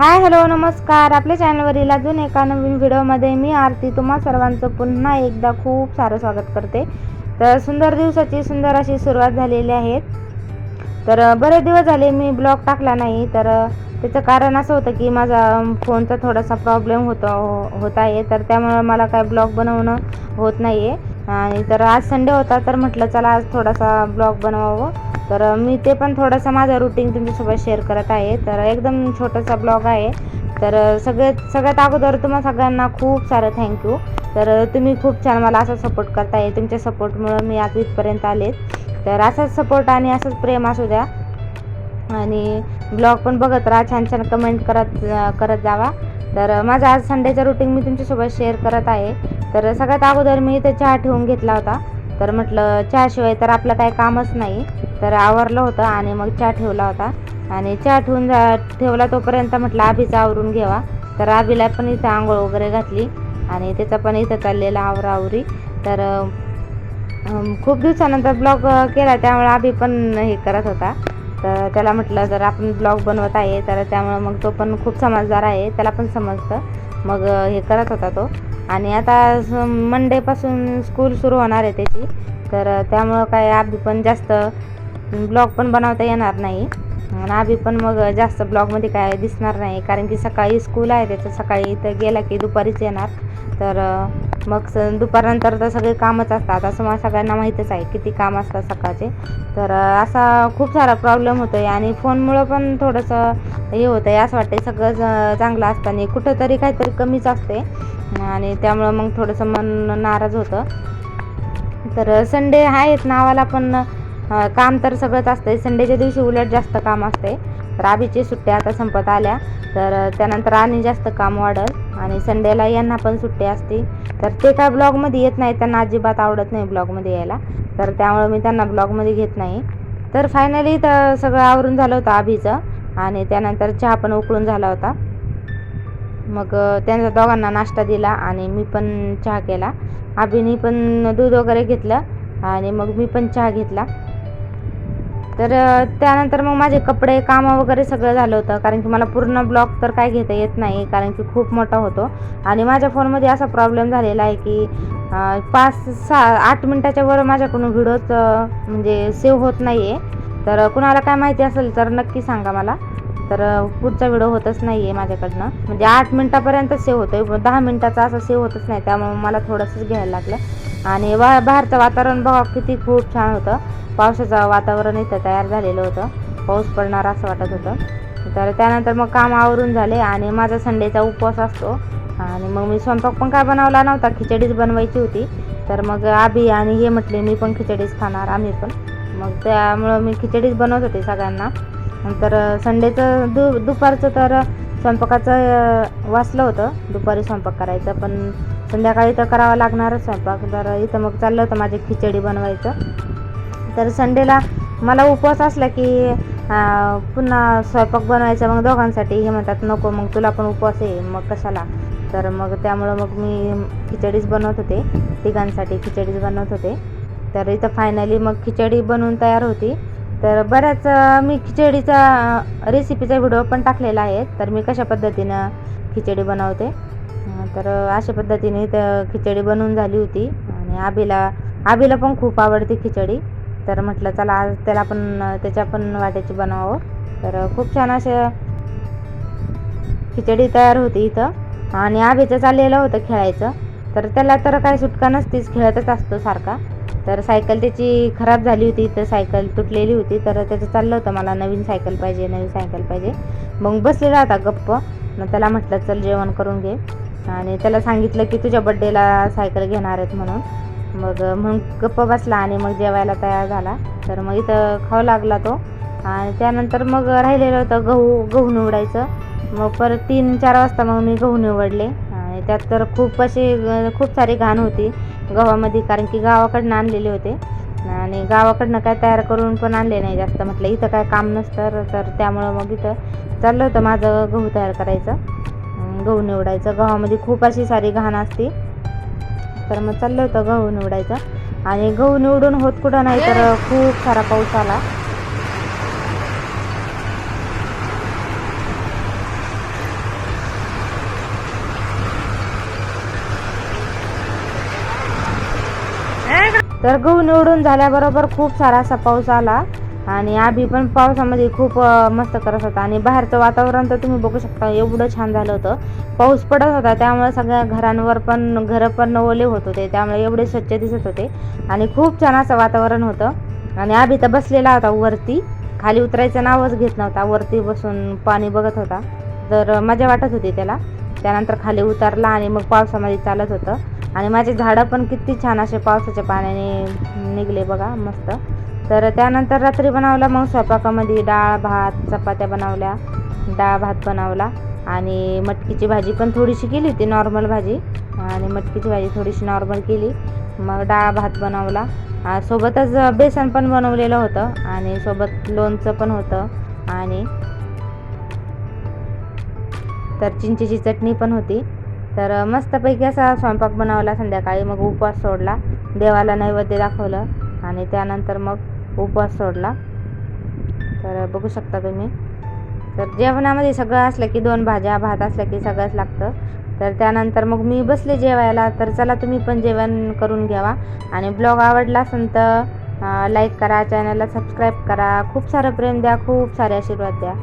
Hi hello नमस्कार. आपल्या चॅनलवरील अजून एका नवीन व्हिडिओमध्ये मी आरती. तुम्हा सर्वांचं पुन्हा एकदा खूप सारं स्वागत करते. तर सुंदर दिवसाची सुंदर अशी सुरुवात झालेली आहे. तर बरेच दिवस झाले मी ब्लॉग टाकला नाही. तर त्याचं कारण असं होतं की माझा फोनचा थोडासा प्रॉब्लेम होतो होत आहे. तर त्यामुळं मला काय ब्लॉग बनवणं होत नाही आहे आणि तर आज संडे होता तर म्हटलं चला आज थोडासा ब्लॉग बनवावं. तर मी ते पण थोडासा माझा रुटीन तुमच्यासोबत शेअर करत आहे. तर एकदम छोटासा ब्लॉग आहे. तर सगळे सगळ्यात अगोदर तुम्हा सगळ्यांना खूप सारं थँक्यू तर तुम्ही खूप छान मला असा सपोर्ट करताय. तुमच्या सपोर्टमुळं मी आज इथपर्यंत आले तर असाच सपोर्ट आणि असंच प्रेम असू द्या. आणि ब्लॉग पण बघत राहा छान छान कमेंट करत करत जावा. तर माझा माझं आज संडेचं रुटीन मी तुमच्यासोबत शेअर करत आहे. तर सगळ्यात अगोदर मी इथे चहा ठेवून घेतला होता. तर म्हटलं चहाशिवाय तर आपलं काही कामच नाही. तर आवरलं होतं आणि मग चहा ठेवला होता. आणि चहा ठेवून जा ठेवला तोपर्यंत म्हटलं आबीचं आवरून घ्यावा तर आबीला पण इथं आंघोळ वगैरे घातली. आणि त्याचा पण इथं चाललेला आवरावरी तर खूप दिवसानंतर ब्लॉग केला. त्यामुळे आभी पण हे करत होता. तर त्याला म्हटलं जर आपण ब्लॉग बनवत आहे तर त्यामुळं मग तो पण खूप समजदार आहे त्याला पण समजतं. मग हे करत होता तो. आणि आता स- मंडेपासून स्कूल सुरू होणार आहे त्याची. तर त्यामुळं काय आभी पण जास्त ब्लॉग पण बनवता येणार नाही. आणि आभी पण मग जास्त ब्लॉगमध्ये काय दिसणार नाही. कारण की सकाळी स्कूल आहे त्याचं सकाळी इथं गेला की दुपारीच येणार. तर मग स दुपारनंतर तर सगळे कामच असतात. असं मला सगळ्यांना माहीतच आहे किती काम असतात सकाळचे. तर असा खूप सारा प्रॉब्लेम होतो आहे आणि फोनमुळं पण थोडंसं हे होतं आहे असं वाटतं सगळं चांगलं चांगलं असताना कुठंतरी काहीतरी कमीच असते. आणि त्यामुळं मग थोडंसं मन नाराज होतं. तर संडे आहेत नावाला पण काम तर सगळंच असतंय. संडेच्या दिवशी उलट जास्त काम असते तर आबीची सुट्ट्या आता संपत आल्या. तर त्यानंतर आणि जास्त काम वाढल. आणि संडेला यांना पण सुट्टी असते. तर ते काय ब्लॉगमध्ये येत नाही त्यांना अजिबात आवडत नाही ब्लॉगमध्ये यायला. तर त्यामुळं मी त्यांना ब्लॉगमध्ये घेत नाही. तर फायनली तर सगळं आवरून झालं होतं आबीचं आणि त्यानंतर चहा पण उकळून झाला होता. मग त्यांचा दोघांना नाश्ता दिला आणि मी पण चहा केला. आबीनी पण दूध वगैरे घेतलं आणि मग मी पण चहा घेतला. तर त्यानंतर मग माझे कपडे कामं वगैरे सगळं झालं होतं. कारण की मला पूर्ण ब्लॉग तर काय घेता येत नाही कारण की खूप मोठा होतो. आणि माझ्या फोनमध्ये असा प्रॉब्लेम झालेला आहे की पाच सहा आठ मिनटाच्या वर माझ्याकडून व्हिडिओच म्हणजे सेव्ह होत नाही आहे तर कुणाला काय माहिती असेल तर नक्की सांगा मला. तर पुढचा व्हिडिओ होतच नाही आहे माझ्याकडनं. म्हणजे आठ मिनटापर्यंत सेव्ह होतो आहे दहा मिनटाचा असं सेव्ह होतच नाही. त्यामुळे मला थोडंसंच घ्यायला लागलं. आणि वा बाहेरचं वातावरण बघा किती खूप छान होतं. पावसाचं वातावरण इथं तयार झालेलं होतं. पाऊस पडणार असं वाटत होतं. तर त्यानंतर मग काम आवरून झाले आणि माझा संडेचा उपवास असतो. आणि मग मी स्वयंपाक पण काय बनवला नव्हता खिचडीच बनवायची होती. तर मग आबी आणि हे म्हटले मी पण खिचडीच खाणार आम्ही पण. मग त्यामुळं मी खिचडीच बनवत होते सगळ्यांना. नंतर संडेचं दु दुपारचं तर स्वयंपाकाचं वाचलं होतं. दुपारी स्वयंपाक करायचं पण संध्याकाळी तर करावा लागणारच स्वयंपाक. तर इथं मग चाललं होतं माझी खिचडी बनवायचं. तर संडेला मला उपवास असला की पुन्हा स्वयंपाक बनवायचा मग दोघांसाठी. हे म्हणतात नको मग तुला पण उपवास आहे. मग कशाला? तर मग त्यामुळं मग मी खिचडीच बनवत होते. तिघांसाठी खिचडीच बनवत होते. तर इथं फायनली मग खिचडी बनवून तयार होती. तर बऱ्याच मी खिचडीचा रेसिपीचा व्हिडिओ पण टाकलेला आहे. तर मी कशा पद्धतीनं खिचडी बनवते? तर अशा पद्धतीने इथं खिचडी बनवून झाली होती. आणि आबीला आबीला पण खूप आवडते खिचडी. तर म्हटलं चला आज त्याला पण त्याच्या पण वाट्याची बनवावं. तर खूप छान असे खिचडी तयार होती इथं. आणि आभेचं चाललेलं होतं खेळायचं. तर त्याला तर काय सुटका नसतीच खेळतच असतो सारखा. तर सायकल त्याची खराब झाली होती तर सायकल तुटलेली होती. तर त्याचं चाललं होतं मला नवीन सायकल पाहिजे नवीन सायकल पाहिजे. मग बसलेला होता गप्प. मग त्याला म्हटलं चल जेवण करून घे. आणि त्याला सांगितलं की तुझ्या बड्डेला सायकल घेणार आहेत म्हणून. मग मग गप्प बसला आणि मग जेवायला तयार झाला. तर मग इथं खाऊ लागला तो. आणि त्यानंतर मग राहिलेलं होतं गहू गहू निवडायचं. मग परत तीन चार वाजता मग मी गहू निवडले. आणि त्यात तर खूप अशी खूप सारी घाण होती गव्हामध्ये कारण की गावाकडनं आणलेले होते. आणि गावाकडनं काय तयार करून पण आणले नाही जास्त. म्हटलं इथं काय काम नसतं तर त्यामुळं मग इथं चाललं होतं माझं गहू तयार करायचं. गहू निवडायचं. गव्हामध्ये खूप अशी सारी घाण असते. तर मग चाललं होतं गहू निवडायचं. आणि गहू निवडून होत कुठं नाही तर खूप सारा पाऊस आला. तर गहू निवडून झाल्याबरोबर खूप सारा असा पाऊस आला. आणि आभी पण पावसामध्ये खूप मस्त करत होता. आणि बाहेरचं वातावरण तर तुम्ही बघू शकता एवढं छान झालं होतं. पाऊस पडत होता त्यामुळे सगळ्या घरांवर पण घरं पण ओले होत होते. त्यामुळे एवढे स्वच्छ दिसत होते. आणि खूप छान असं वातावरण होतं. आणि आभी तर बसलेला होता वरती. खाली उतरायचं नावच घेत नव्हता. वरती बसून पाणी बघत होता. तर मजा वाटत होती त्याला. त्यानंतर खाली उतरला आणि मग पावसामध्ये चालत होतं. आणि माझे झाडं पण किती छान असे पावसाच्या पाण्याने निघले बघा मस्त. तर त्यानंतर रात्री बनवला मग स्वयंपाकामध्ये डाळ भात चपात्या बनवल्या डाळ भात बनवला. आणि मटकीची भाजी पण थोडीशी केली होती नॉर्मल भाजी. आणि मटकीची भाजी थोडीशी नॉर्मल केली. मग डाळ भात बनवला. सोबतच बेसन पण बनवलेलं होतं आणि सोबत लोणचं पण होतं. आणि तर चिंचेची चटणी पण होती. तर मस्तपैकी असा स्वयंपाक बनवला संध्याकाळी. मग उपवास सोडला. देवाला नैवेद्य दाखवलं आणि त्यानंतर मग उपवास सोडला. तर बघू शकता तुम्ही. तर जेवणामध्ये सगळं असलं की दोन भाज्या भात असलं की सगळंच लागतं. तर त्यानंतर मग मी बसले जेवायला. तर चला तुम्ही पण जेवण करून घ्यावा. आणि ब्लॉग आवडला असेल तर लाईक करा चॅनलला सबस्क्राईब करा. खूप सारं प्रेम द्या खूप सारे आशीर्वाद द्या.